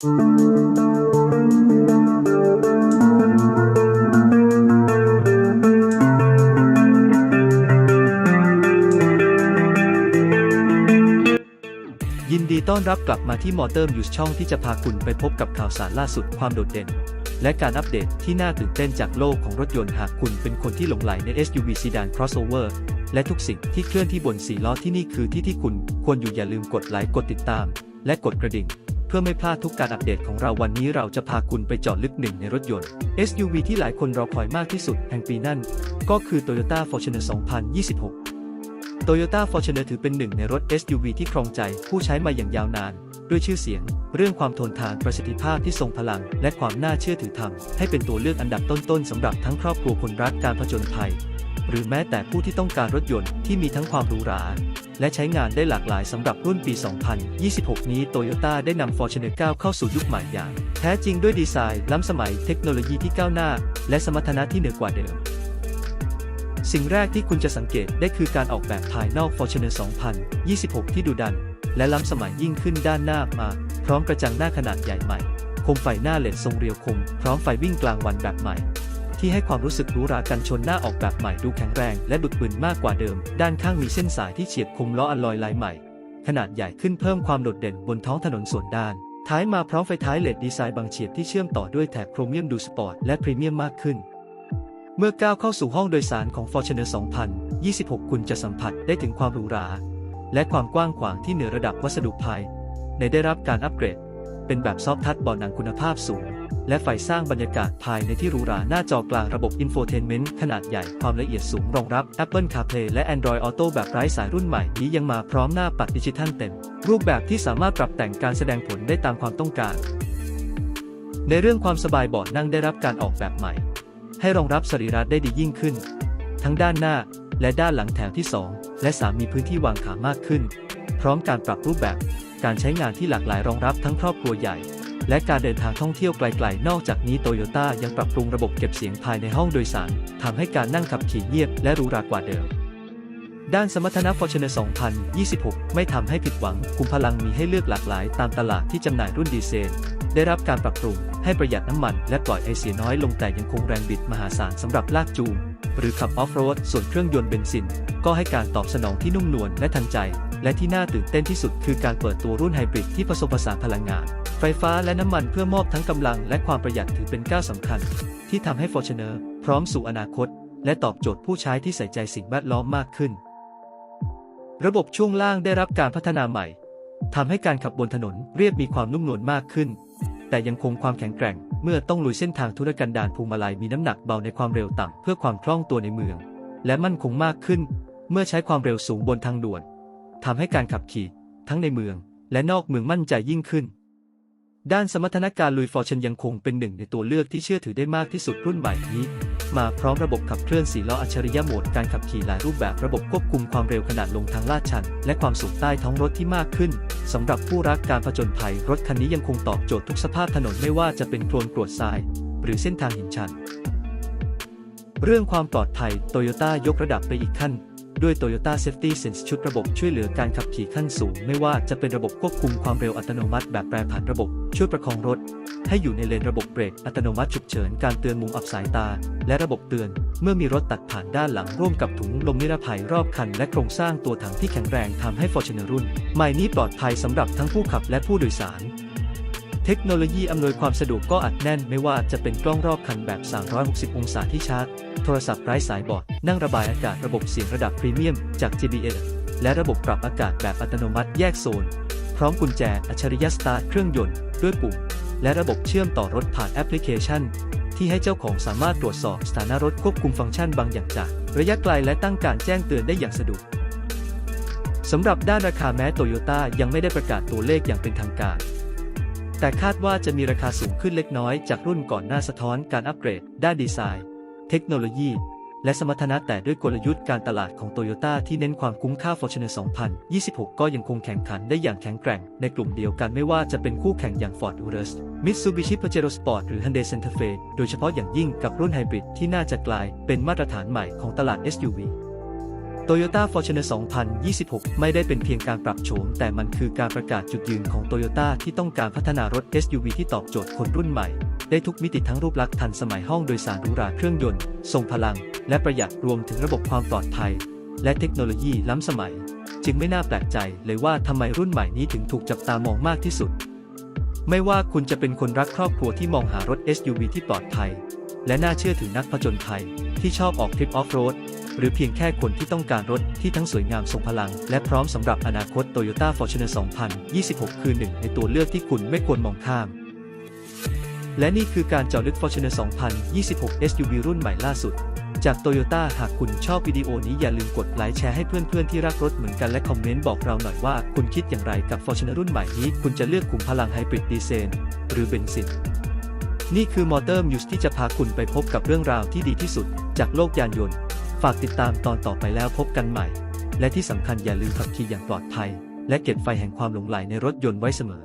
ยินดีต้อนรับกลับมาที่มอเตอร์ News ช่องที่จะพาคุณไปพบกับข่าวสารล่าสุดความโดดเด่น และการอัปเดตที่น่าตื่นเต้นจากโลกของรถยนต์หากคุณเป็นคนที่หลงใหลใน SUV Sedan Crossover และทุกสิ่งที่เคลื่อนที่บนสีล้อที่นี่คือที่ที่คุณควรอยู่อย่าลืมกดไลค์กดติดตาม และกดกระดิ่ง เพื่อไม่พลาดทุกการอัปเดตของเราวันนี้เราจะพาคุณไปเจาะลึกหนึ่งในรถยนต์ SUV ที่หลายคนรอคอยมากที่สุดแห่งปีนั่น ก็คือ Toyota Fortuner 2026 Toyota Fortuner ถือเป็นหนึ่งในรถ SUV ที่ครองใจผู้ใช้มาอย่างยาวนาน ด้วยชื่อเสียง เรื่องความทนทานประสิทธิภาพที่ทรงพลัง และความน่าเชื่อถือทำให้เป็นตัวเลือกอันดับต้นๆสำหรับทั้งครอบครัวคนรักการผจญภัย หรือแม้แต่ผู้ที่ต้องการรถยนต์ที่มีทั้งความหรูหรา และใช้งานได้หลากหลายสำหรับรุ่นปี 2026 นี้ Toyota ได้นำ Fortuner 9 เข้าสู่ยุคใหม่อย่างแท้จริงด้วยดีไซน์ ล้ำสมัยเทคโนโลยีที่ก้าวหน้า และสมรรถนะที่เหนือกว่าเดิม สิ่งแรกที่คุณจะสังเกตได้คือการออกแบบภายนอก Fortuner 2026 ที่ดุดัน และล้ำสมัยยิ่งขึ้นด้านหน้ามา พร้อมกระจังหน้าขนาดใหญ่ใหม่ คมไฟหน้าเลดทรงเรียวคม พร้อมไฟวิ่งกลางวันแบบใหม่ ที่ให้ความรู้สึกหรูหรากันชนหน้าออกแบบใหม่ดูแข็งแรงและดุดบึนมากกว่าเดิม ด้านข้างมีเส้นสายที่เฉียบคมล้ออัลลอยลายใหม่ ขนาดใหญ่ขึ้นเพิ่มความโดดเด่นบนท้องถนนส่วนด้าน ท้ายมาพร้อมไฟท้ายเลดดีไซน์บางเฉียบที่เชื่อมต่อด้วยแถบโครเมียมดูสปอร์ตและพรีเมียมมากขึ้น เมื่อก้าวเข้าสู่ห้องโดยสารของ Fortuner 2026 คุณจะสัมผัสได้ถึงความหรูหราและความกว้างขวางที่เหนือระดับวัสดุภายในได้รับการอัปเกรด เป็นแบบซอฟทัชเบาะหนังคุณภาพสูง และไฟสร้างบรรยากาศภายในที่หรูหราหน้าจอกลางระบบอินโฟเทนเมนต์ขนาดใหญ่ความละเอียดสูงรองรับ Apple CarPlay และ Android Auto แบบไร้สายรุ่นใหม่นี้ยังมาพร้อมหน้าปัดดิจิทัลเต็ม รูปแบบที่สามารถปรับแต่งการแสดงผลได้ตามความต้องการ ในเรื่องความสบายเบาะนั่งได้รับการออกแบบใหม่ ให้รองรับสรีระได้ดียิ่งขึ้น ทั้งด้านหน้าและด้านหลังแถวที่ 2 และ 3 มีพื้นที่วางขามากขึ้น พร้อมการปรับรูปแบบการใช้งานที่หลากหลายรองรับทั้งครอบครัวใหญ่ และการเดินทางท่องเที่ยวไกลๆ นอกจากนี้โตโยต้ายังปรับปรุงระบบเก็บเสียงภายในห้องโดยสารทำให้การนั่งขับขี่เงียบและหรูหรากว่าเดิม ด้านสมรรถนะ Fortuner 2026 ไม่ทำให้ผิดหวังคุมพลังมีให้เลือกหลากหลาย ตามตลาดที่จำหน่ายรุ่นดีเซลได้รับการปรับปรุงให้ประหยัดน้ำมัน และปล่อยไอเสียน้อยลงแต่ยังคงแรงบิดมหาศาลสำหรับลากจูงหรือขับออฟโรดส่วนเครื่องยนต์เบนซิน ก็ให้การตอบสนองที่นุ่มนวลและทันใจ และที่น่าตื่นเต้นที่สุดคือการเปิดตัวรุ่นไฮบริดที่ผสมผสานพลังงาน ไฟฟ้าและน้ำมันเพื่อมอบทั้งกำลังและความประหยัดถือเป็นก้าวสำคัญ ที่ทำให้ Fortuner พร้อมสู่อนาคต และตอบโจทย์ผู้ใช้ที่ใส่ใจสิ่งแวดล้อมมากขึ้น ระบบช่วงล่างได้รับการพัฒนาใหม่ทำให้การขับบนถนนเรียบมีความนุ่มนวลมากขึ้น แต่ยังคงความแข็งแกร่ง เมื่อต้องลุยเส้นทางธุรกันดารพวงมาลัยมีน้ำหนักเบาในความเร็วต่ำเพื่อความคล่องตัวในเมือง และมั่นคงมากขึ้น เมื่อใช้ความเร็วสูงบนทางด่วน ทำให้การขับขี่ทั้งในเมืองและนอกเมืองมั่นใจยิ่งขึ้น ด้านสมรรถนะการลุยฟอร์ชันยังคงเป็นหนึ่งในตัวเลือกที่เชื่อถือได้มากที่สุดรุ่นใหม่นี้ มาพร้อมระบบขับเคลื่อนสีล้ออัจฉริยะโหมดการขับขี่หลายรูปแบบระบบควบคุมความเร็วขนาดลงทางลาดชัน และความสูงใต้ท้องรถที่มากขึ้นสำหรับผู้รักการผจญภัยรถคันนี้ยังคงตอบโจทย์ทุกสภาพถนนไม่ว่าจะเป็นโคลนกรวดทราย หรือเส้นทางหินชัน เรื่องความปลอดภัยโตโยต้ายกระดับไปอีกขั้น ด้วย Toyota Safety Sense ชุดระบบช่วยเหลือการขับขี่ขั้นสูง ไม่ว่าจะเป็นระบบควบคุมความเร็วอัตโนมัติแบบแปรผันระบบ ช่วยประคองรถ ให้อยู่ในเลนระบบเบรกอัตโนมัติฉุกเฉินการเตือนมุมอับสายตา และระบบเตือน เมื่อมีรถตัดผ่านด้านหลังร่วมกับถุงลมนิรภัยรอบคัน และโครงสร้างตัวถังที่แข็งแรงทำให้ Fortuner รุ่น ใหม่นี้ปลอดภัยสำหรับทั้งผู้ขับและผู้โดยสารเทคโนโลยีอำนวยความสะดวกก็อัดแน่นไม่ว่าจะเป็นกล้องรอบคันแบบ 360 องศาที่ชาร์จ ทรศัพท์ไร้สายบอร์ดนั่งระบายอากาศระบบเสียงระดับพรีเมียมจาก JBL และระบบปรับอากาศแบบอัตโนมัติแยกโซน พร้อมกุญแจอัจฉริยะสตาร์ทเครื่องยนต์ด้วยปุ่ม และระบบเชื่อมต่อรถผ่านแอปพลิเคชัน ที่ให้เจ้าของสามารถตรวจสอบสถานะรถควบคุมฟังก์ชันบางอย่างจาก ระยะไกลและตั้งการแจ้งเตือนได้อย่างสะดวกสำหรับด้านราคาแม้โตโยต้ายังไม่ได้ประกาศตัวเลขอย่างเป็นทางการ แต่คาดว่าจะมีราคาสูงขึ้นเล็กน้อยจากรุ่นก่อนหน้าสะท้อนการอัปเกรด ด้านดีไซน์ เทคโนโลยี และสมรรถนะแต่ด้วยกลยุทธ์การตลาดของโตโยต้าที่เน้นความคุ้มค่า Fortuner 2026 ก็ยังคงแข่งขันได้อย่างแข็งแกร่ง ในกลุ่มเดียวกันไม่ว่าจะเป็นคู่แข่งอย่าง Ford Urus Mitsubishi Pajero Sport หรือ Hyundai Santa Fe โดยเฉพาะอย่างยิ่งกับรุ่นไฮบริดที่น่าจะกลายเป็นมาตรฐานใหม่ของตลาด SUV Toyota Fortuner 2026 ไม่ได้เป็นเพียงการปรับโฉม แต่มันคือการประกาศจุดยืนของ Toyota ที่ต้องการพัฒนารถ SUV ที่ตอบโจทย์คนรุ่นใหม่ ได้ทุกมิติทั้งรูปลักษณ์ทันสมัยห้องโดยสารหรูหราเครื่องยนต์ ทรงพลัง และประหยัดรวมถึงระบบความปลอดภัย และเทคโนโลยีล้ำสมัย จึงไม่น่าแปลกใจเลยว่าทำไมรุ่นใหม่นี้ถึงถูกจับตามองมากที่สุด ไม่ว่าคุณจะเป็นคนรักครอบครัวที่มองหารถ SUV ที่ปลอดภัย และน่าเชื่อถือนักผจญภัยที่ชอบออกทริปออฟโรดหรือเพียงแค่คนที่ต้องการรถที่ทั้งสวยงามทรงพลัง และพร้อมสำหรับอนาคต Toyota Fortuner 2026 คือหนึ่งในตัวเลือกที่คุณไม่ควรมองข้าม และนี่คือการเจาะลึก Fortuner 2026 SUV รุ่นใหม่ล่าสุด จาก Toyota หากคุณชอบวิดีโอนี้อย่าลืมกดไลค์แชร์ให้เพื่อนๆที่รักรถเหมือนกันและคอมเมนต์บอกเราหน่อยว่าคุณคิดอย่างไรกับ Fortuner รุ่นใหม่นี้ คุณจะเลือกขุมพลังไฮบริดดีเซลหรือเบนซิน นี่คือมอเตอร์มิวส์ที่จะพาคุณไปพบกับเรื่องราวที่ดีที่สุด จากโลกยานยนต์ ฝากติดตามตอนต่อไปแล้วพบกันใหม่ และที่สำคัญอย่าลืมขับขี่อย่างปลอดภัย และเก็บไฟแห่งความหลงใหลในรถยนต์ไว้เสมอ